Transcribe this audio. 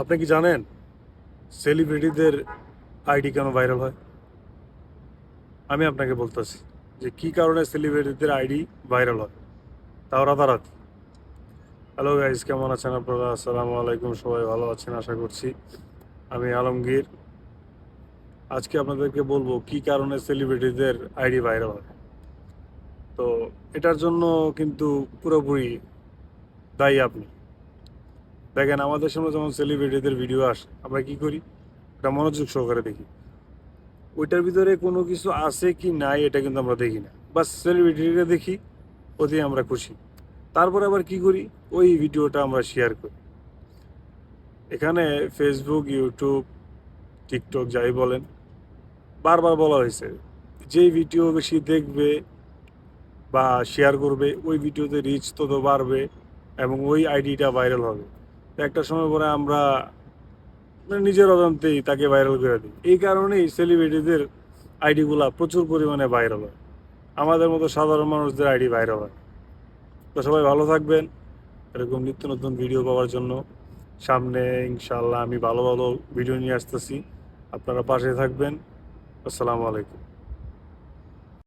আপনি কি জানেন সেলিব্রিটিদের আইডি কেন ভাইরাল হয়? আমি আপনাকে বলতেছি যে কি কারণে সেলিব্রিটিদের আইডি ভাইরাল হয়? তাও রাতারাতি। হ্যালো গাইজ কেমন আছেন আপনারা? আসসালামু আলাইকুম, সবাই ভালো আছেন আশা করছি। আমি আলমগীর। আজকে আপনাদেরকে বলব কি কারণে সেলিব্রিটিদের আইডি ভাইরাল হয়। তো এটার জন্য কিন্তু পুরোপুরি দায়ী আপনি। দেখেন, আমাদের সামনে যখন সেলিব্রিটিদের ভিডিও আসে, আমরা কি করি? ওটা মনোযোগ সহকারে দেখি। ওইটার ভিতরে কোনো কিছু আছে কি নাই, এটা কিন্তু আমরা দেখি না। বাস সেলিব্রিটিটা দেখি, ওতেই আমরা খুশি। তারপরে আবার কি করি? ওই ভিডিওটা আমরা শেয়ার করি। এখানে ফেসবুক ইউটিউব টিকটক যাই বলেন, বারবার বলা হয়েছে, যেই ভিডিও বেশি দেখবে বা শেয়ার করবে, ওই ভিডিওতে রিচ তত বাড়বে এবং ওই আইডিটা ভাইরাল হবে। একটা সময় পরে আমরা মানে নিজের অজান্তেই তাকে ভাইরাল করে দিই। এই কারণেই সেলিব্রিটিদের আইডিগুলা প্রচুর পরিমাণে ভাইরাল হয়। আমাদের মতো সাধারণ মানুষদের আইডি ভাইরাল হয়। তো সবাই ভালো থাকবেন। এরকম নিত্য নতুন ভিডিও পাওয়ার জন্য সামনে ইনশাল্লাহ আমি ভালো ভালো ভিডিও নিয়ে আসতেছি। আপনারা পাশে থাকবেন। আসসালামু আলাইকুম।